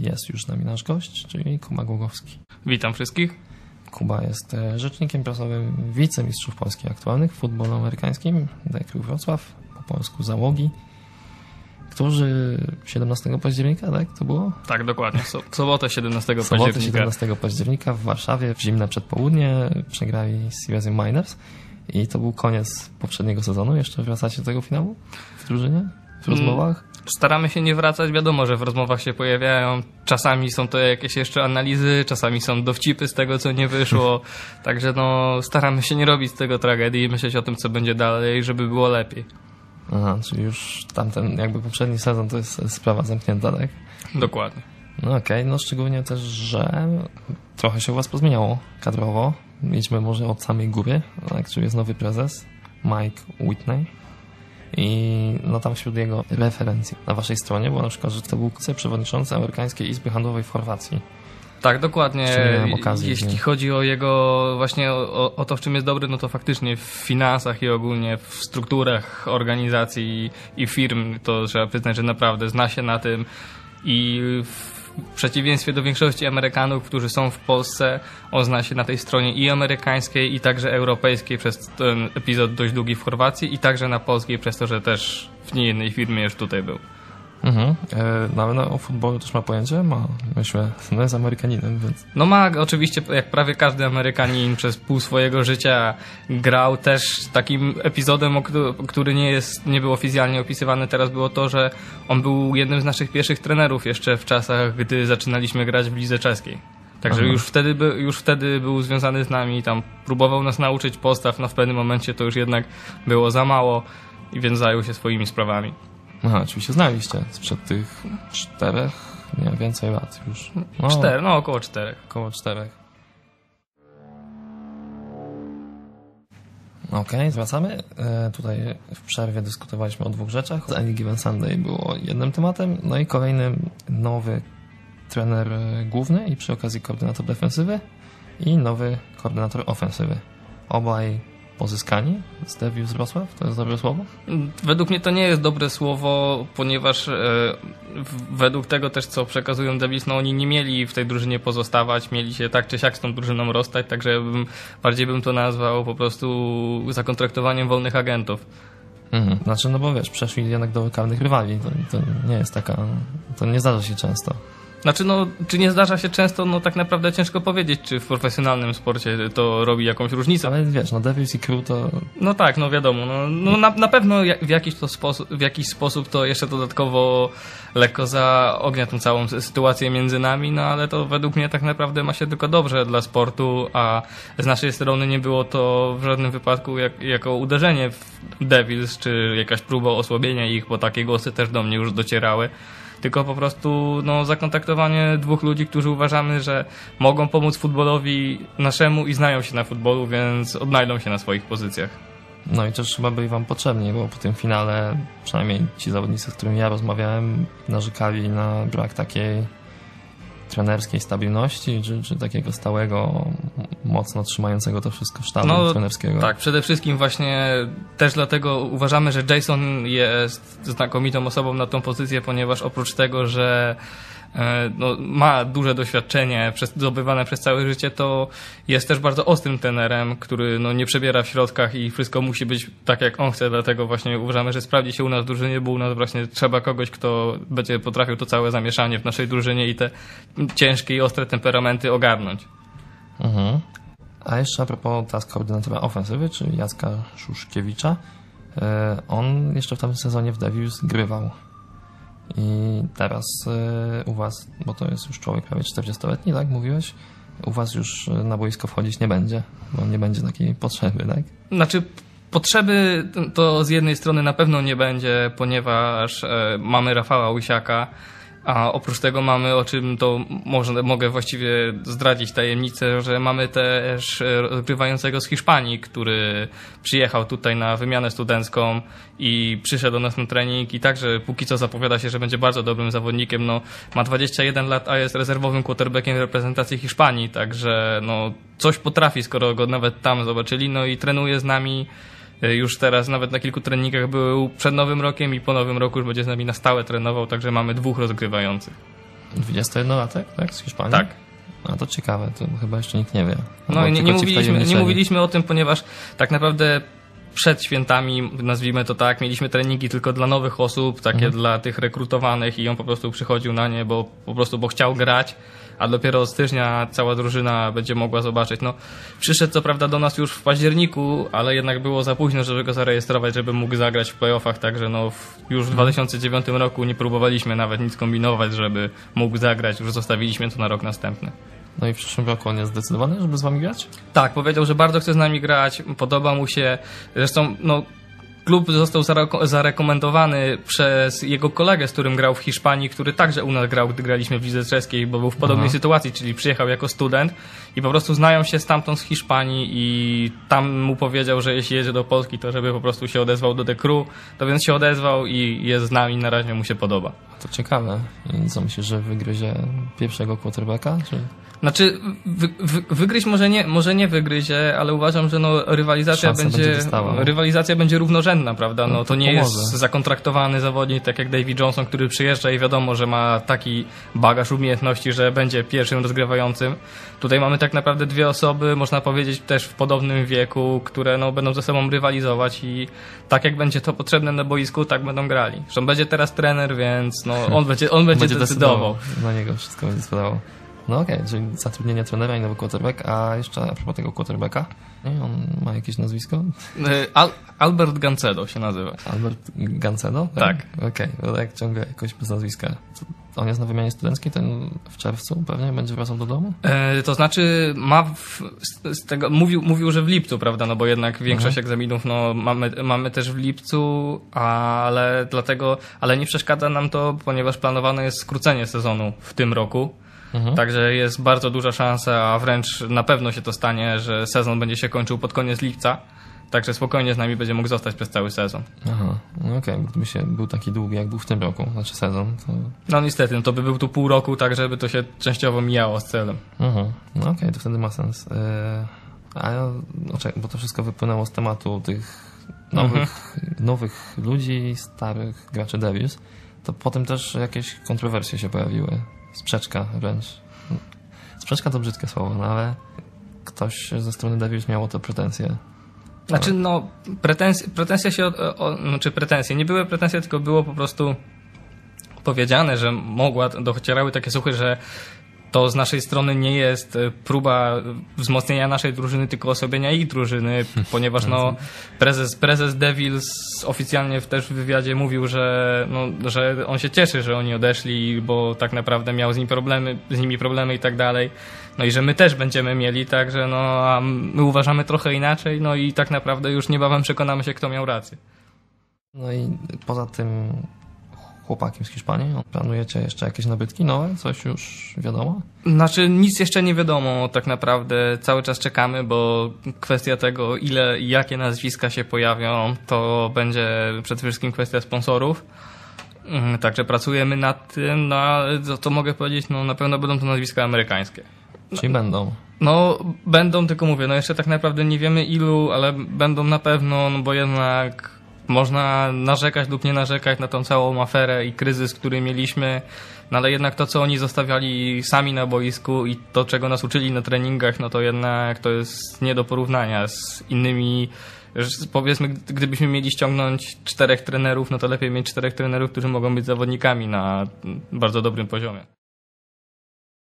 jest już z nami nasz gość, czyli Kuba Głogowski. Witam wszystkich. Kuba jest e, rzecznikiem prasowym wicemistrzów Polski aktualnych w futbolu amerykańskim, Dekru Wrocław, po polsku załogi, którzy 17 października, tak to było? Tak, dokładnie. So, sobotę 17 Sobotę października. 17 października w Warszawie w zimne przedpołudnie przegrali z Silesia Miners i to był koniec poprzedniego sezonu. Jeszcze wracacie do tego finału w drużynie? W rozmowach? Staramy się nie wracać. Wiadomo, że w rozmowach się pojawiają. Czasami są to jakieś jeszcze analizy, czasami są dowcipy z tego, co nie wyszło. Także no, staramy się nie robić z tego tragedii i myśleć o tym, co będzie dalej, żeby było lepiej. Aha, czyli już tamten, jakby poprzedni sezon to jest sprawa zamknięta, tak? Dokładnie. No okej, no szczególnie też, że trochę się u was pozmieniało kadrowo. Idźmy może od samej góry, tak, czyli jest nowy prezes, Mike Whitney. I no tam wśród jego referencji na waszej stronie było na przykład, że to był przewodniczący Amerykańskiej Izby Handlowej w Chorwacji. Tak, dokładnie. Okazji, Jeśli nie. chodzi o jego właśnie o, o to, w czym jest dobry, no to faktycznie w finansach i ogólnie w strukturach organizacji i firm, to trzeba przyznać, że naprawdę zna się na tym i w przeciwieństwie do większości Amerykanów, którzy są w Polsce, on zna się na tej stronie i amerykańskiej, i także europejskiej przez ten epizod dość długi w Chorwacji, i także na polskiej przez to, że też w niejednej firmie już tutaj był. Mhm. No ale no, o futbolu też ma pojęcie? Ma, myślę, no jest Amerykaninem, więc... No ma oczywiście, jak prawie każdy Amerykanin przez pół swojego życia grał też takim epizodem, który nie, jest, nie był oficjalnie opisywany teraz było to, że on był jednym z naszych pierwszych trenerów jeszcze w czasach, gdy zaczynaliśmy grać w lidze czeskiej. Także Aha. już wtedy, by, już wtedy był związany z nami, tam próbował nas nauczyć postaw, no w pewnym momencie to już jednak było za mało i więc zajął się swoimi sprawami. Aha, czyli się znaliście sprzed tych czterech, nie więcej lat już. No, Cztery, no około czterech. Około czterech. Okej, zwracamy. E, tutaj w przerwie dyskutowaliśmy o dwóch rzeczach. Any Given Sunday było jednym tematem, no i kolejnym nowy trener e, główny i przy okazji koordynator defensywy i nowy koordynator ofensywy. Obaj pozyskani z Devius Wrocław, to jest dobre słowo? Według mnie to nie jest dobre słowo, ponieważ e, według tego też, co przekazują Devils, no oni nie mieli w tej drużynie pozostawać, mieli się tak czy siak z tą drużyną rozstać, także bym, bardziej bym to nazwał po prostu zakontraktowaniem wolnych agentów. Mhm. Znaczy, no bo wiesz, przeszli jednak do lokalnych rywali, to, to nie jest taka, to nie zdarza się często. Znaczy, no, czy nie zdarza się często, no tak naprawdę ciężko powiedzieć, czy w profesjonalnym sporcie to robi jakąś różnicę. Ale wiesz, no Devils i Crew to No tak, no wiadomo. No, no na, na pewno w jakiś, to sposób, w jakiś sposób to jeszcze dodatkowo lekko zaognia tą całą sy- sytuację między nami, no ale to według mnie tak naprawdę ma się tylko dobrze dla sportu, a z naszej strony nie było to w żadnym wypadku jak, jako uderzenie w Devils, czy jakaś próba osłabienia ich, bo takie głosy też do mnie już docierały. Tylko po prostu no, zakontaktowanie dwóch ludzi, którzy uważamy, że mogą pomóc futbolowi naszemu i znają się na futbolu, więc odnajdą się na swoich pozycjach. No i też chyba byli wam potrzebni, bo po tym finale przynajmniej ci zawodnicy, z którymi ja rozmawiałem, narzekali na brak takiej trenerskiej stabilności, czy, czy takiego stałego, mocno trzymającego to wszystko sztabu No, trenerskiego. Tak, przede wszystkim właśnie też dlatego uważamy, że Jason jest znakomitą osobą na tą pozycję, ponieważ oprócz tego, że no, ma duże doświadczenie przez, zdobywane przez całe życie, to jest też bardzo ostrym trenerem, który no, nie przebiera w środkach i wszystko musi być tak, jak on chce, dlatego właśnie uważamy, że sprawdzi się u nas w drużynie, bo u nas właśnie trzeba kogoś, kto będzie potrafił to całe zamieszanie w naszej drużynie i te ciężkie i ostre temperamenty ogarnąć. Mhm. A jeszcze a propos teraz koordynatora ofensywy, czyli Jacka Szuszkiewicza, e, on jeszcze w tamtym sezonie w Devils grywał. I teraz e, u was, bo to jest już człowiek prawie 40-letni, tak mówiłeś? U was już e, na boisko wchodzić nie będzie, bo nie będzie takiej potrzeby, tak? Znaczy, potrzeby to z jednej strony na pewno nie będzie, ponieważ e, mamy Rafała Łysiaka, a oprócz tego mamy, o czym to może, mogę właściwie zdradzić tajemnicę, że mamy też e, rozgrywającego z Hiszpanii, który przyjechał tutaj na wymianę studencką i przyszedł do nas na trening i także póki co zapowiada się, że będzie bardzo dobrym zawodnikiem. No, ma 21 lat, a jest rezerwowym quarterbackiem reprezentacji Hiszpanii, także no, coś potrafi, skoro go nawet tam zobaczyli. No i trenuje z nami już teraz, nawet na kilku treningach był przed Nowym Rokiem i po Nowym Roku już będzie z nami na stałe trenował, także mamy dwóch rozgrywających. 21-latek, tak? Z Hiszpanii? Tak. A to ciekawe, to chyba jeszcze nikt nie wie. No Albo nie, nie, mówiliśmy, nie mówiliśmy o tym, ponieważ tak naprawdę przed świętami, nazwijmy to tak, mieliśmy treningi tylko dla nowych osób, takie Mhm. dla tych rekrutowanych i on po prostu przychodził na nie, bo po prostu bo chciał grać, a dopiero od stycznia cała drużyna będzie mogła zobaczyć. No, przyszedł co prawda do nas już w październiku, ale jednak było za późno, żeby go zarejestrować, żeby mógł zagrać w playoffach, także no już w 2009 roku nie próbowaliśmy nawet nic kombinować, żeby mógł zagrać, już zostawiliśmy to na rok następny. No i w przyszłym roku on jest zdecydowany, żeby z wami grać? Tak, powiedział, że bardzo chce z nami grać, podoba mu się. Zresztą, no, klub został zareko- zarekomendowany przez jego kolegę, z którym grał w Hiszpanii, który także u nas grał, gdy graliśmy w Lidze Czeskiej, bo był w podobnej Aha. sytuacji, czyli przyjechał jako student i po prostu znają się stamtąd z Hiszpanii i tam mu powiedział, że jeśli jedzie do Polski, to żeby po prostu się odezwał do The Crew, to więc się odezwał i jest z nami, na razie mu się podoba. To ciekawe. I co myślisz, że wygryzie pierwszego quarterbacka? Czy... Znaczy, wy, wy, wygryźć może nie, może nie wygryzie, ale uważam, że no, rywalizacja Szansa będzie, będzie dostała. rywalizacja będzie równorzędna, prawda? No, No, to to nie pomoże. jest zakontraktowany zawodnik, tak jak David Johnson, który przyjeżdża i wiadomo, że ma taki bagaż umiejętności, że będzie pierwszym rozgrywającym. Tutaj mamy tak naprawdę dwie osoby, można powiedzieć też w podobnym wieku, które no, będą ze sobą rywalizować i tak jak będzie to potrzebne na boisku, tak będą grali. Zresztą będzie teraz trener, więc no, on będzie, on będzie, decydował. Na niego wszystko będzie spadało. No okej, czyli zatrudnienie trenera i nowy quarterback, a jeszcze a propos tego quarterbacka, on ma jakieś nazwisko? Y, Al, Albert Gancedo się nazywa. Albert Gancedo? Tak. Okej, okay. jak ciągle jakoś bez nazwiska. On jest na wymianie studenckiej, ten w czerwcu pewnie będzie wracał do domu? E, to znaczy ma w, z, z tego, mówił, mówił, że w lipcu, prawda, no bo jednak większość egzaminów no, mamy, mamy też w lipcu, ale dlatego, ale nie przeszkadza nam to, ponieważ planowane jest skrócenie sezonu w tym roku. Mhm. Także jest bardzo duża szansa, a wręcz na pewno się to stanie, że sezon będzie się kończył pod koniec lipca. Także spokojnie z nami będzie mógł zostać przez cały sezon. Aha, no okej, gdyby się był taki długi, jak był w tym roku, znaczy sezon, to... No niestety, no to by był tu pół roku, tak żeby to się częściowo mijało z celem. Mhm. No okej, to wtedy ma sens. Yy, a ja, no czekaj, bo to wszystko wypłynęło z tematu tych nowych, nowych ludzi, starych graczy Devils, to potem też jakieś kontrowersje się pojawiły. Sprzeczka wręcz. Sprzeczka to brzydkie słowo, no ale ktoś ze strony Devils miał o to pretensje. Znaczy, no, pretensje, pretensje się, o, o, znaczy pretensje, nie były pretensje, tylko było po prostu powiedziane, że mogła, docierały takie słuchy, że to z naszej strony nie jest e, próba wzmocnienia naszej drużyny, tylko osłabienia ich drużyny, ponieważ no, prezes, prezes Devils oficjalnie w też w wywiadzie mówił, że, no, że on się cieszy, że oni odeszli, bo tak naprawdę miał z nimi problemy, z nimi problemy i tak dalej. No i że my też będziemy mieli, także no, a my uważamy trochę inaczej, no i tak naprawdę już niebawem przekonamy się, kto miał rację. No i poza tym chłopakiem z Hiszpanii, planujecie jeszcze jakieś nabytki nowe? Coś już wiadomo? Znaczy, nic jeszcze nie wiadomo tak naprawdę. Cały czas czekamy, bo kwestia tego, ile i jakie nazwiska się pojawią, to będzie przede wszystkim kwestia sponsorów. Mm, Także pracujemy nad tym, no to, to mogę powiedzieć, no na pewno będą to nazwiska amerykańskie. Czyli będą. No, będą, tylko mówię, no jeszcze tak naprawdę nie wiemy ilu, ale będą na pewno, no bo jednak można narzekać lub nie narzekać na tą całą aferę i kryzys, który mieliśmy, no ale jednak to, co oni zostawiali sami na boisku i to, czego nas uczyli na treningach, no to jednak to jest nie do porównania z innymi Powiedzmy, gdybyśmy mieli ściągnąć czterech trenerów, no to lepiej mieć czterech trenerów, którzy mogą być zawodnikami na bardzo dobrym poziomie.